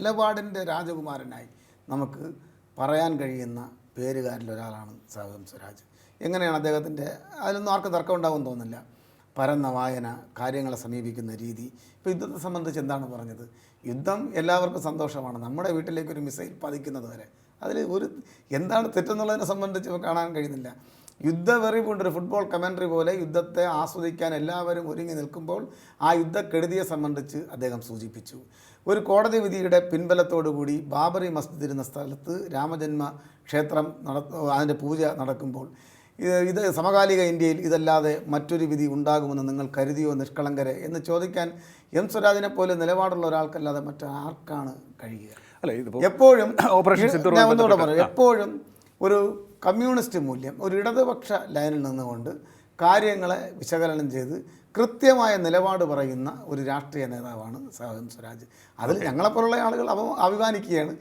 നിലപാടിന്റെ രാജകുമാരനായി നമുക്ക് പറയാൻ കഴിയുന്ന പേരുകാരിൽ ഒരാളാണ് സാവം സ്വരാജ്. എങ്ങനെയാണ് അദ്ദേഹത്തിന്റെ അതിലൊന്നും ആർക്കും തർക്കം ഉണ്ടാകുമെന്ന് തോന്നുന്നില്ല. പരന്ന വായന കാര്യങ്ങളെ സമീപിക്കുന്ന രീതി. ഇപ്പോൾ യുദ്ധത്തെ സംബന്ധിച്ച് എന്താണ് പറഞ്ഞത്? യുദ്ധം എല്ലാവർക്കും സന്തോഷമാണ്. നമ്മുടെ വീട്ടിലേക്ക് ഒരു മിസൈൽ പതിക്കുന്നത് വരെ. അതിൽ ഒരു എന്താണ് തെറ്റെന്നുള്ളതിനെ സംബന്ധിച്ച് കാണാൻ കഴിയുന്നില്ല. യുദ്ധവെറി കൊണ്ടൊരു ഫുട്ബോൾ കമൻട്രി പോലെ യുദ്ധത്തെ ആസ്വദിക്കാൻ എല്ലാവരും ഒരുങ്ങി നിൽക്കുമ്പോൾ ആ യുദ്ധക്കെടുതിയെ സംബന്ധിച്ച് അദ്ദേഹം സൂചിപ്പിച്ചു. ഒരു കോടതി വിധിയുടെ പിൻബലത്തോടുകൂടി ബാബറി മസ്ജിദ് ഇരുന്ന സ്ഥലത്ത് രാമജന്മ ക്ഷേത്രം നട അതിന്റെ പൂജ നടക്കുമ്പോൾ ഇത് ഇത് സമകാലിക ഇന്ത്യയിൽ ഇതല്ലാതെ മറ്റൊരു വിധി ഉണ്ടാകുമെന്ന് നിങ്ങൾ കരുതിയോ നിഷ്കളങ്കരെ? എന്ന് ചോദിക്കാൻ എം സ്വരാജിനെ പോലെ നിലപാടുള്ള ഒരാൾക്കല്ലാതെ മറ്റാർക്കാണ് കഴിയുക? അല്ല എപ്പോഴും ഓപ്പറേഷൻ എപ്പോഴും ഒരു കമ്മ്യൂണിസ്റ്റ് മൂല്യം ഒരു ഇടതുപക്ഷ ലൈനിൽ നിന്നുകൊണ്ട് കാര്യങ്ങളെ വിശകലനം ചെയ്ത് കൃത്യമായ നിലപാട് പറയുന്ന ഒരു രാഷ്ട്രീയ നേതാവാണ് സഹോദരൻ സ്വരാജ്. അതിൽ ഞങ്ങളെപ്പോലുള്ള ആളുകൾ അഭിമാനിക്കുകയാണ്.